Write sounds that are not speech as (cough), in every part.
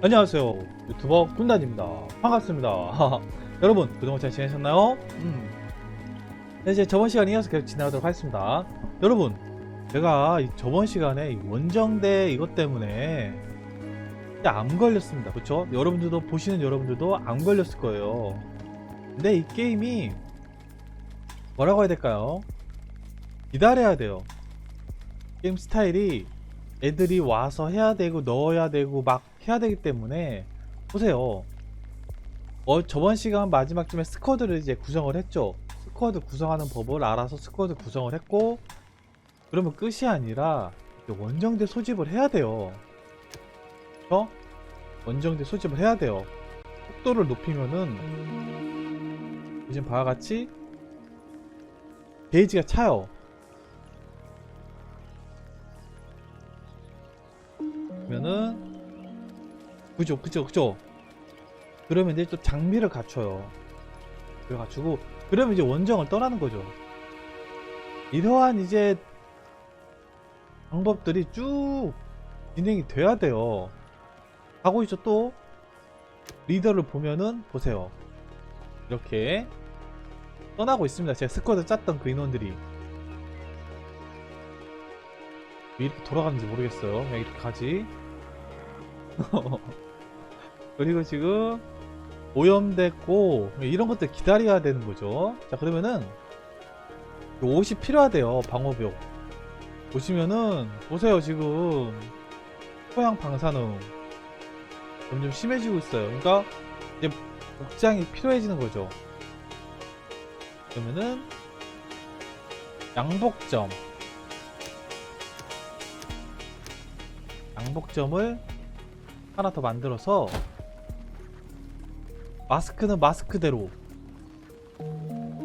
안녕하세요 유튜버 군단입니다 반갑습니다 (laughs) 여러분 그동안 잘 지내셨나요? 음. 네, 이제 저번 시간에 이어서 계속 진행하도록 하겠습니다 여러분 제가 이 저번 시간에 이 원정대 이것 때문에 암 걸렸습니다 그쵸? 여러분들도 보시는 여러분들도 암 걸렸을 거예요 근데 이 게임이 뭐라고 해야 될까요? 기다려야 돼요 게임 스타일이 애들이 와서 해야 되고 넣어야 되고 막 해야 되기 때문에 보세요. 어, 저번 시간 마지막쯤에 스쿼드를 이제 구성을 했죠. 스쿼드 구성하는 법을 알아서 스쿼드 구성을 했고 그러면 끝이 아니라 원정대 소집을 해야 돼요. 어? 원정대 소집을 해야 돼요. 속도를 높이면은 지금 바와 같이 게이지가 차요. 그러면은 그죠 그죠 그죠. 그러면 이제 또 장비를 갖춰요. 그래 갖추고 그러면 이제 원정을 떠나는 거죠. 이러한 이제 방법들이 쭉 진행이 돼야 돼요. 하고 있죠 또. 리더를 보면은 보세요. 이렇게 떠나고 있습니다. 제가 스쿼드 짰던 그 인원들이. 왜 이렇게 돌아가는지 모르겠어요. 그냥 이렇게 가지 (laughs) 그리고 지금 오염됐고 이런 것들 기다려야 되는 거죠. 자 그러면은 옷이 필요하대요 방어벽. 보시면은 보세요 지금. 토양 방사능. 점점 심해지고 있어요. 그러니까 이제 복장이 필요해지는 거죠. 그러면은 양복점. 양복점을 하나 더 만들어서 마스크는 마스크대로.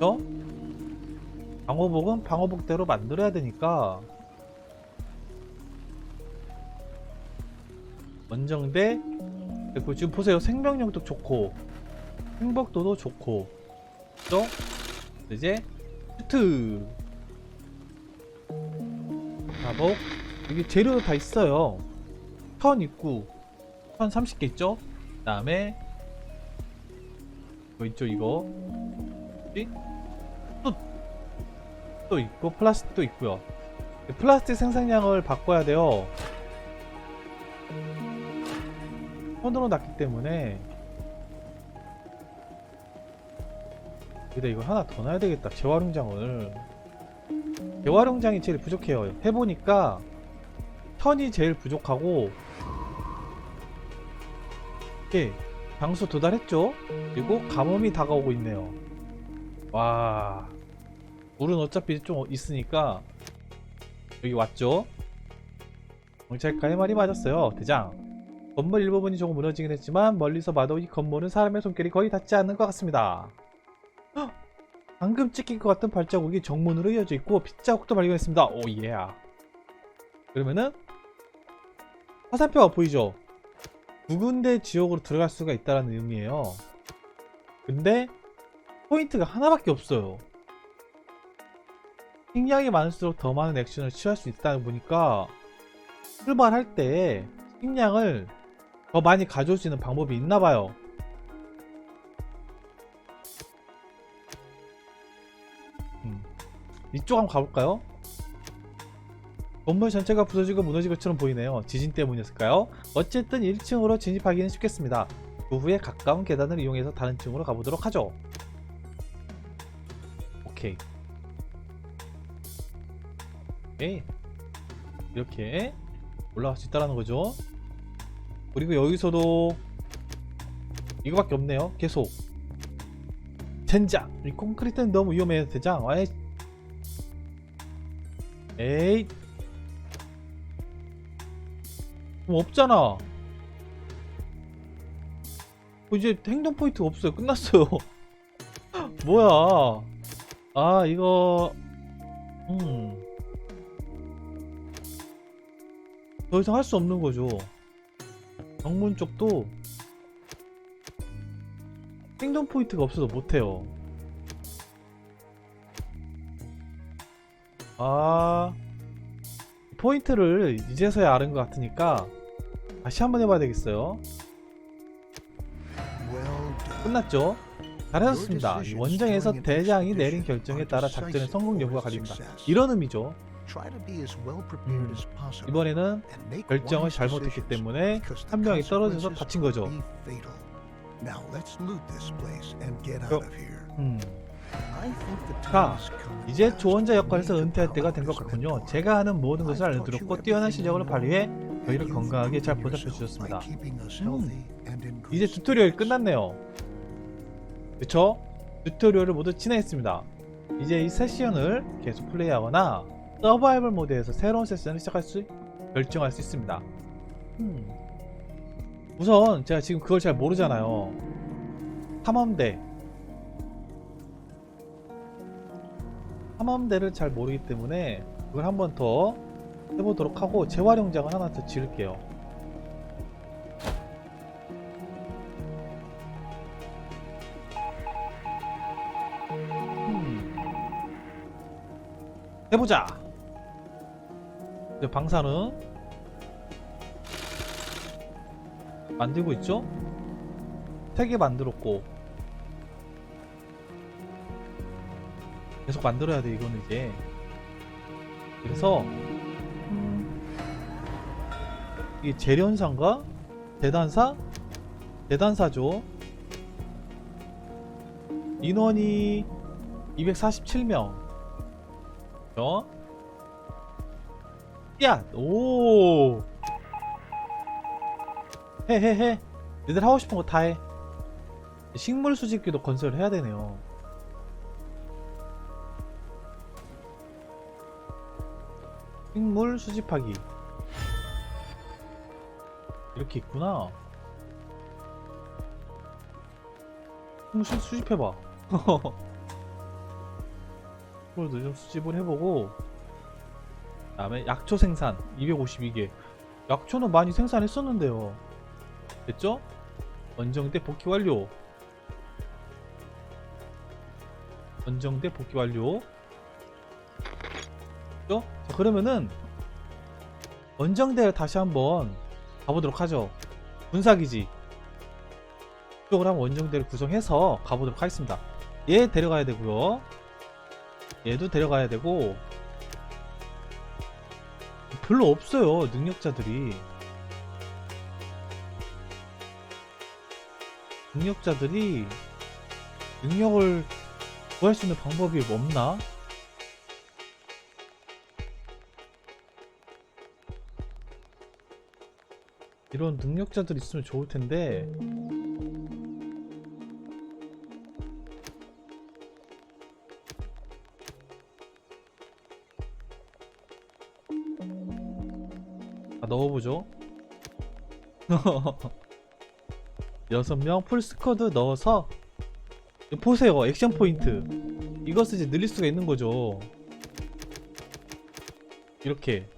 어? 방어복은 방어복대로 만들어야 되니까. 원정대. 그리고 지금 보세요. 생명력도 좋고 행복도도 좋고. 또 이제 슈트. 가복. 이게 재료도 다 있어요. 턴 있고 턴 30개 있죠? 그 다음에 뭐 있죠 이거? 또, 또 있고 플라스틱도 있고요. 플라스틱 생산량을 바꿔야 돼요. 손으로 났기 때문에. 근데 이거 하나 더 놔야 되겠다 재활용장을. 재활용장이 제일 부족해요. 해보니까 턴이 제일 부족하고 예, 방수 도달했죠? 그리고 가뭄이 다가오고 있네요. 와, 물은 어차피 좀 있으니까 여기 왔죠? 경찰관의 말이 맞았어요, 대장. 건물 일부분이 조금 무너지긴 했지만 멀리서 봐도 이 건물은 사람의 손길이 거의 닿지 않는 것 같습니다. 헉! 방금 찍힌 것 같은 발자국이 정문으로 이어져 있고 빗자국도 발견했습니다. 오 예. 그러면은 화살표가 보이죠? 두 군데 지역으로 들어갈 수가 있다는 의미예요. 근데 포인트가 하나밖에 없어요. 식량이 많을수록 더 많은 액션을 취할 수 있다는 보니까 출발할 때 식량을 더 많이 가져올 수 있는 방법이 있나 봐요. 음. 이쪽 한번 가볼까요? 건물 전체가 부서지고 무너질 것처럼 보이네요. 지진 때문이었을까요? 어쨌든 1층으로 진입하기는 쉽겠습니다. 그 후에 가까운 계단을 이용해서 다른 층으로 가보도록 하죠. 오케이. 오케이. 이렇게 올라갈 수 있다는 거죠. 그리고 여기서도 이거밖에 없네요. 계속. 젠장! 이 콘크리트는 너무 위험해요, 대장. 에이. 에이. 뭐 없잖아. 어, 이제 행동 포인트 없어요. 끝났어요. (laughs) 뭐야? 아 이거 음. 더 이상 할 수 없는 거죠. 정문 쪽도 행동 포인트가 없어서 못해요. 아 포인트를 이제서야 아는 것 같으니까 다시 한번 해봐야 되겠어요. 끝났죠? 잘하셨습니다. 이 원정에서 대장이 내린 결정에 따라 작전의 성공 여부가 갈립니다. 이런 의미죠. 음, 이번에는 결정을 잘못했기 때문에 한 명이 떨어져서 다친 거죠. 음, 자, 이제 조언자 역할에서 은퇴할 때가 된 것 같군요. 제가 하는 모든 것을 알려드렸고 뛰어난 실력을 발휘해 저희를 건강하게 잘 보답해 주셨습니다. 음, 이제 튜토리얼이 끝났네요. 그쵸? 튜토리얼을 모두 진행했습니다. 이제 이 세션을 계속 플레이하거나 서바이벌 모드에서 새로운 세션을 시작할 수 결정할 수 있습니다. 음. 우선 제가 지금 그걸 잘 모르잖아요. 탐험대 탐험대를 잘 모르기 때문에 그걸 한 번 더 해보도록 하고 재활용장을 하나 더 지을게요. 음. 해보자. 이제 방사는 만들고 있죠? 세개 만들었고 계속 만들어야 돼 이거는 이제 그래서 이게 재련사인가? 대단사? 대단사죠 인원이 247명 어? 야! 오! 해. 얘들 하고 싶은 거 다 해. 식물 수집기도 건설해야 되네요. 식물 수집하기. 이렇게 있구나. 식물 수, 수집해봐. (laughs) 식물도 좀 수집을 해보고. 그 다음에 약초 생산 252개. 약초는 많이 생산했었는데요. 됐죠? 원정대 복귀 완료. 원정대 복귀 완료. 됐죠? 자, 그러면은 원정대를 다시 한번 가보도록 하죠. 군사기지. 이쪽으로 한번 원정대를 구성해서 가보도록 하겠습니다. 얘 데려가야 되고요. 얘도 데려가야 되고 별로 없어요 능력자들이 능력자들이 능력을 구할 수 있는 방법이 없나? 이런 능력자들 있으면 좋을 텐데. 아, 넣어보죠. (laughs) 여섯 명 풀스쿼드 넣어서 보세요 액션 포인트. 이것을 이제 늘릴 수가 있는 거죠. 이렇게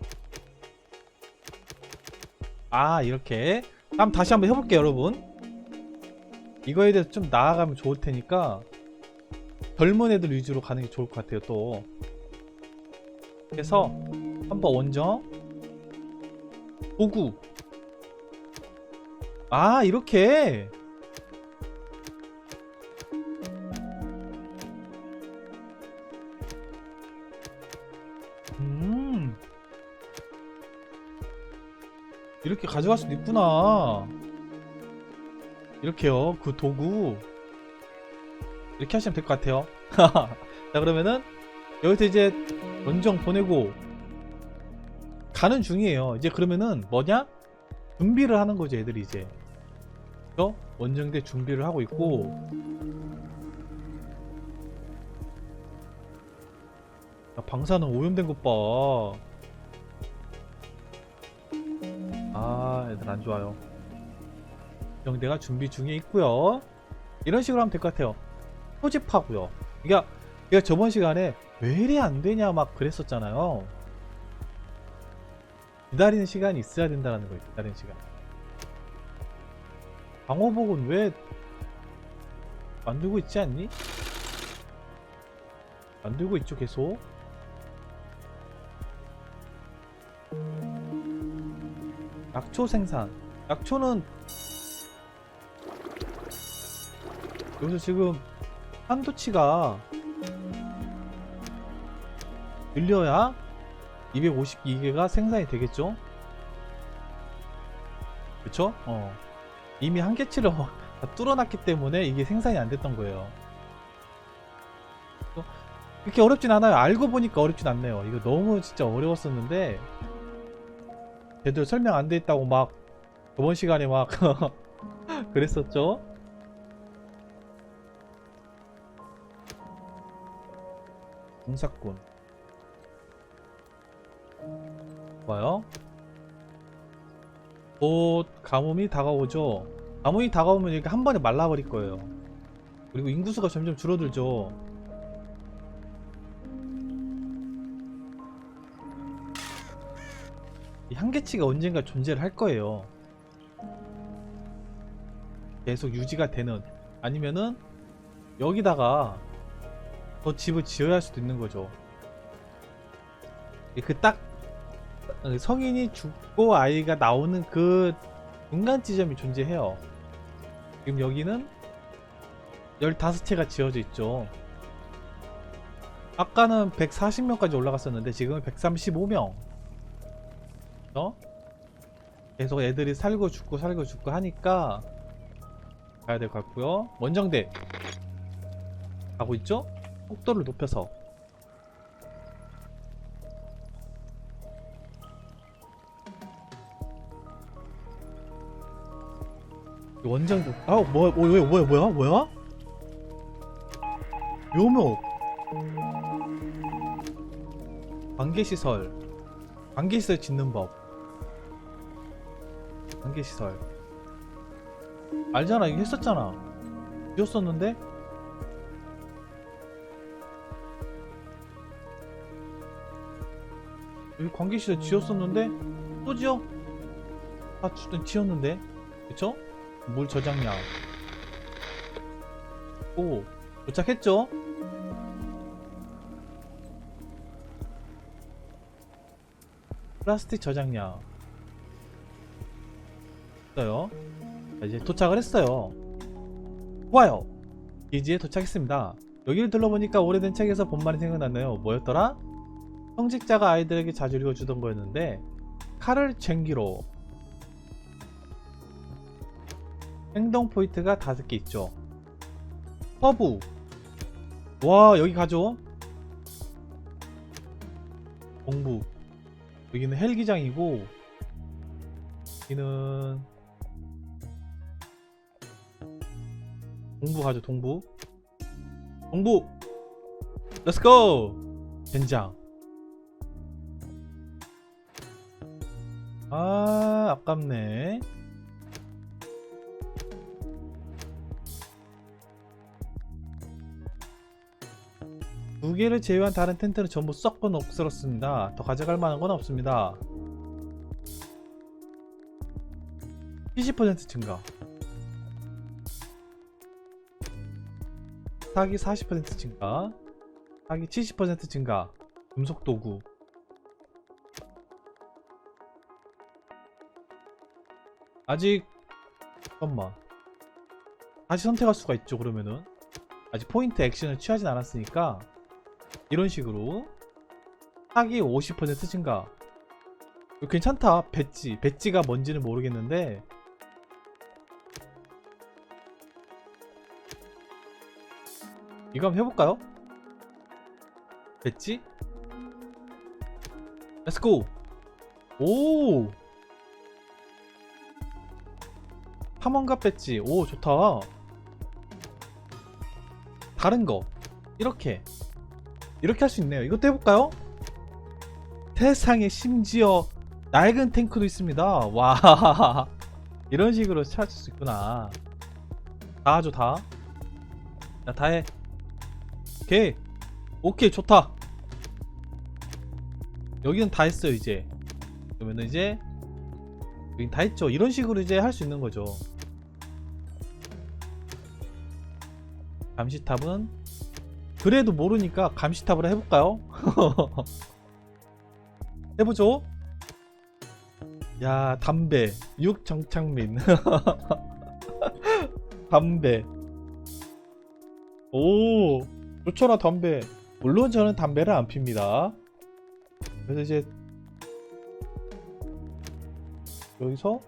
아 이렇게. 그럼 다시 한번 해볼게요 여러분. 이거에 대해서 좀 나아가면 좋을 테니까 젊은 애들 위주로 가는 게 좋을 것 같아요 또. 그래서 한번 원정. 도구. 아 이렇게 이렇게 가져갈 수도 있구나. 이렇게요. 그 도구. 이렇게 하시면 될 것 같아요. (laughs) 자 그러면은 여기서 이제 원정 보내고 가는 중이에요. 이제 그러면은 뭐냐? 준비를 하는 거죠 애들이 이제. 그래서 원정대 준비를 하고 있고. 야, 방사능 오염된 것봐 애들 안 좋아요 원정대가 준비 중에 있고요 이런 식으로 하면 될 것 같아요 소집하고요 그러니까 내가 저번 시간에 왜 이래 안 되냐 막 그랬었잖아요 기다리는 시간이 있어야 된다는 거예요. 기다리는 시간. 방어복은 왜 만들고 있지 않니? 만들고 있죠 계속. 약초 생산. 약초는 여기서 지금 한도치가 늘려야 252개가 생산이 되겠죠? 그쵸? 어. 이미 한계치를 (laughs) 다 뚫어놨기 때문에 이게 생산이 안 됐던 거예요. 또 그렇게 어렵진 않아요. 알고 보니까 어렵진 않네요. 이거 너무 진짜 어려웠었는데 제대로 설명 안 돼 있다고 막 저번 시간에 막 (laughs) 그랬었죠. 공사꾼 봐요. 곧 가뭄이 다가오죠. 가뭄이 다가오면 이렇게 한 번에 말라버릴 거예요. 그리고 인구수가 점점 줄어들죠. 한계치가 언젠가 존재를 할 거예요. 계속 유지가 되는 아니면은 여기다가 더 집을 지어야 할 수도 있는 거죠. 그 딱 성인이 죽고 아이가 나오는 그 중간 지점이 존재해요. 지금 여기는 15채가 지어져 있죠. 아까는 140명까지 올라갔었는데 지금은 135명. 어? 계속 애들이 살고 죽고 살고 죽고 하니까 가야 될 것 같고요. 원정대. 가고 있죠? 속도를 높여서. 원정대. 아 뭐야 뭐야 뭐야 뭐야 뭐야? 묘목 관계시설. 관계시설 짓는 법 관계 시설. 알잖아 이거 했었잖아. 지었었는데? 여기 관계 시설 지었었는데? 또 지어? 다 지- 지었는데? 그쵸? 물 저장량. 오 도착했죠? 플라스틱 저장량 있어요 자, 이제 도착을 했어요 좋아요 기지에 도착했습니다 여기를 둘러보니까 오래된 책에서 본 말이 생각났네요 뭐였더라? 성직자가 아이들에게 자주 읽어주던 거였는데 칼을 쟁기로 행동 포인트가 다섯 개 있죠. 서부. 와, 여기 가죠. 동부. 여기는 헬기장이고, 여기는 동부 가죠, 동부. 동부! 렛츠고! 젠장. 아, 아깝네. 두 개를 제외한 다른 텐트는 전부 썩고 녹슬었습니다. 더 가져갈 만한 건 없습니다. 70% 증가. 사기 40% 증가. 사기 70% 증가. 금속 도구. 아직 잠깐만. 다시 선택할 수가 있죠. 그러면은 아직 포인트 액션을 취하진 않았으니까 이런 식으로 사기 50% 증가 괜찮다 배지 배지가 뭔지는 모르겠는데 이거 한번 해볼까요? 배지? 렛츠고 오 탐험가 배지 오 좋다 다른 거 이렇게 이렇게 할 수 있네요. 이것도 해볼까요? 세상에 심지어 낡은 탱크도 있습니다. 와 (laughs) 이런 식으로 찾을 수 있구나. 다 하죠 다. 자 다해. 오케이 오케이 좋다. 여기는 다 했어요 이제. 그러면은 이제 여긴 다 했죠. 이런 식으로 이제 할 수 있는 거죠. 감시탑은 그래도 모르니까 감시탑으로 해볼까요? (laughs) 해보죠. 야 담배 육정창민 (laughs) 담배 오, 좋잖아 담배. 물론 저는 담배를 안 핍니다. 그래서 이제 여기서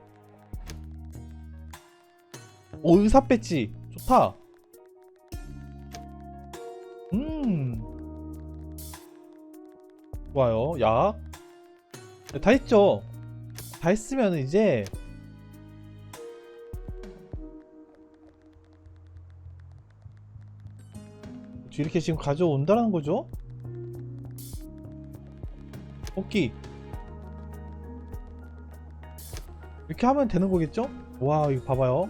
오 의사 배지 좋다. 음, 좋아요. 약. 네, 다 했죠. 다 했으면 이제 이렇게 지금 가져온다는 거죠? 뽑기 이렇게 하면 되는 거겠죠? 와 이거 봐봐요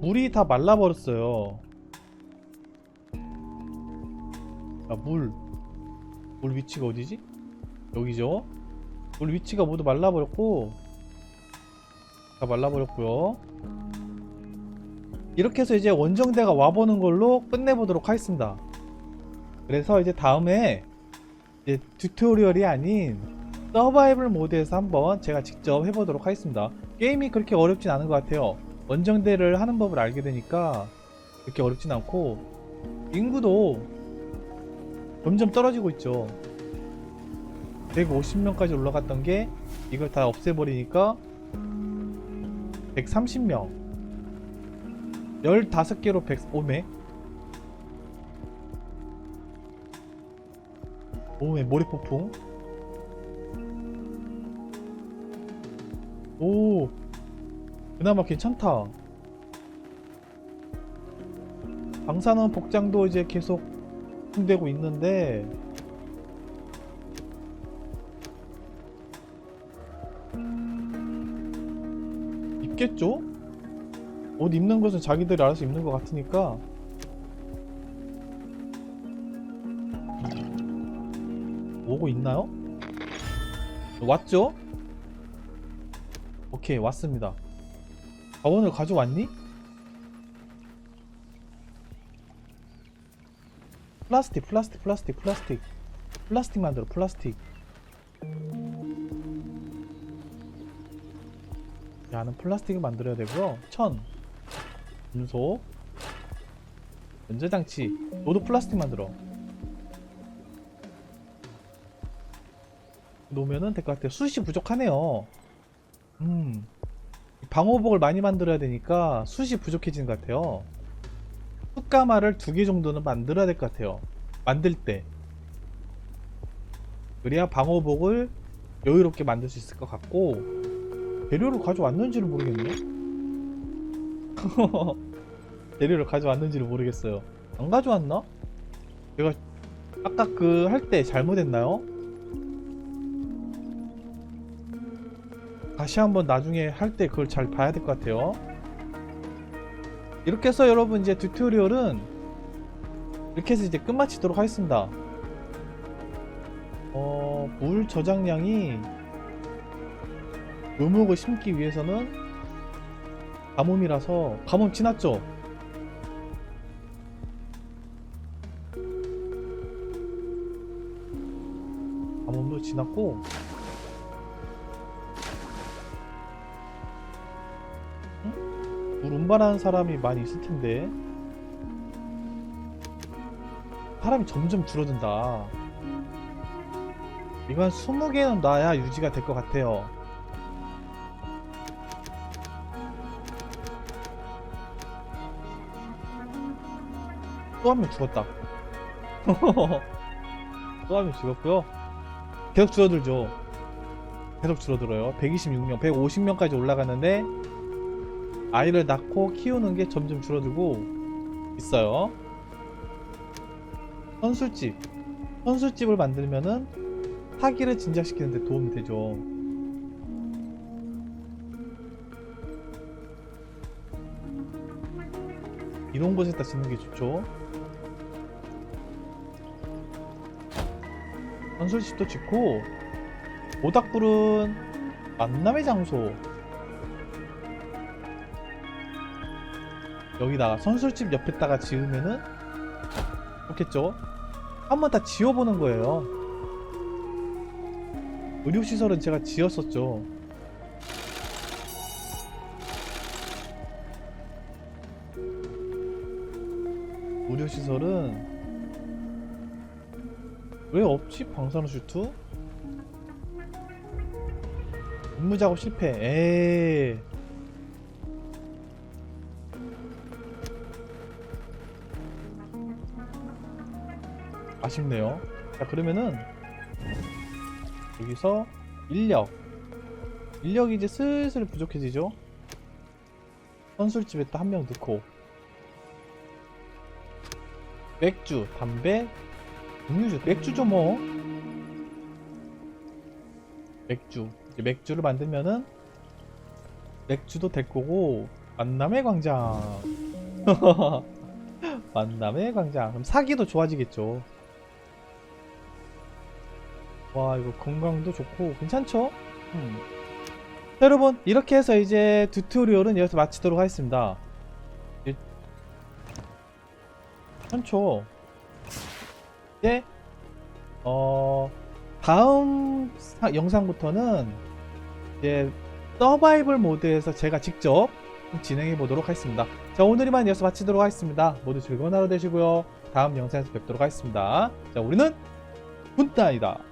물이 다 말라버렸어요 아, 물. 물 위치가 어디지? 여기죠? 물 위치가 모두 말라버렸고 다 말라버렸고요 이렇게 해서 이제 원정대가 와보는 걸로 끝내보도록 하겠습니다. 그래서 이제 다음에 이제 튜토리얼이 아닌 서바이벌 모드에서 한번 제가 직접 해보도록 하겠습니다. 게임이 그렇게 어렵진 않은 것 같아요. 원정대를 하는 법을 알게 되니까 그렇게 어렵진 않고 인구도 점점 떨어지고 있죠. 150명까지 올라갔던 게 이걸 다 없애버리니까 130명 15개로 105매 오메 모래 폭풍. 오 그나마 괜찮다. 방사능 복장도 이제 계속 되고 있는데. 입겠죠? 옷 입는 것은 자기들이 알아서 입는 것 같으니까 오고 있나요? 왔죠? 오케이 왔습니다 자원을 가져왔니? 플라스틱 플라스틱 플라스틱 플라스틱 플라스틱 만들어 플라스틱 야는 플라스틱을 만들어야 되고요 천 금속 연저장치. 너도 플라스틱 만들어. 놓으면은 될 것 같아요. 숯이 부족하네요. 음. 방호복을 많이 만들어야 되니까 숯이 부족해지는 것 같아요. 숯가마를 두 개 정도는 만들어야 될 것 같아요. 만들 때. 그래야 방호복을 여유롭게 만들 수 있을 것 같고 재료를 가져왔는지를 모르겠네 (laughs) 재료를 가져왔는지를 모르겠어요 안 가져왔나? 제가 아까 그 할 때 잘못했나요? 다시 한번 나중에 할 때 그걸 잘 봐야 될 것 같아요 이렇게 해서 여러분 이제 튜토리얼은 이렇게 해서 이제 끝마치도록 하겠습니다 어, 물 저장량이 묘목을 심기 위해서는 가뭄이라서 가뭄 지났죠? 가뭄도 지났고 응? 물 운반하는 사람이 많이 있을 텐데 사람이 점점 줄어든다 이건 20개는 놔야 유지가 될 것 같아요 또 한 명 죽었다. (laughs) 또 한 명 죽었고요. 계속 줄어들죠. 계속 줄어들어요. 126명 150명까지 올라가는데 아이를 낳고 키우는 게 점점 줄어들고 있어요. 선술집 선술집을 만들면은 사기를 진작시키는 데 도움이 되죠. 이런 곳에다 짓는 게 좋죠 건설집도 짓고 오닥불은 만남의 장소. 여기다가 선술집 옆에다가 지으면은 좋겠죠? 한번 다 지어보는 거예요. 의료시설은 제가 지었었죠. 의료시설은 왜 없지? 방사능 슈트? 임무 작업 실패. 에이. 아쉽네요. 자, 그러면은 여기서 인력. 인력이 이제 슬슬 부족해지죠? 선술집에 또 한 명 넣고 맥주, 담배, 음료주, 맥주죠 뭐. 맥주. 이제 맥주를 만들면은 맥주도 될 거고 만남의 광장. (laughs) 만남의 광장. 그럼 사기도 좋아지겠죠. 와 이거 건강도 좋고 괜찮죠? 음. 자, 여러분 이렇게 해서 이제 튜토리얼은 여기서 마치도록 하겠습니다. 일- 괜찮죠? 이제 어 다음 사- 영상부터는 이제 서바이벌 모드에서 제가 직접 진행해 보도록 하겠습니다. 자 오늘 이만 여기서 마치도록 하겠습니다. 모두 즐거운 하루 되시고요. 다음 영상에서 뵙도록 하겠습니다. 자 우리는 군단이다.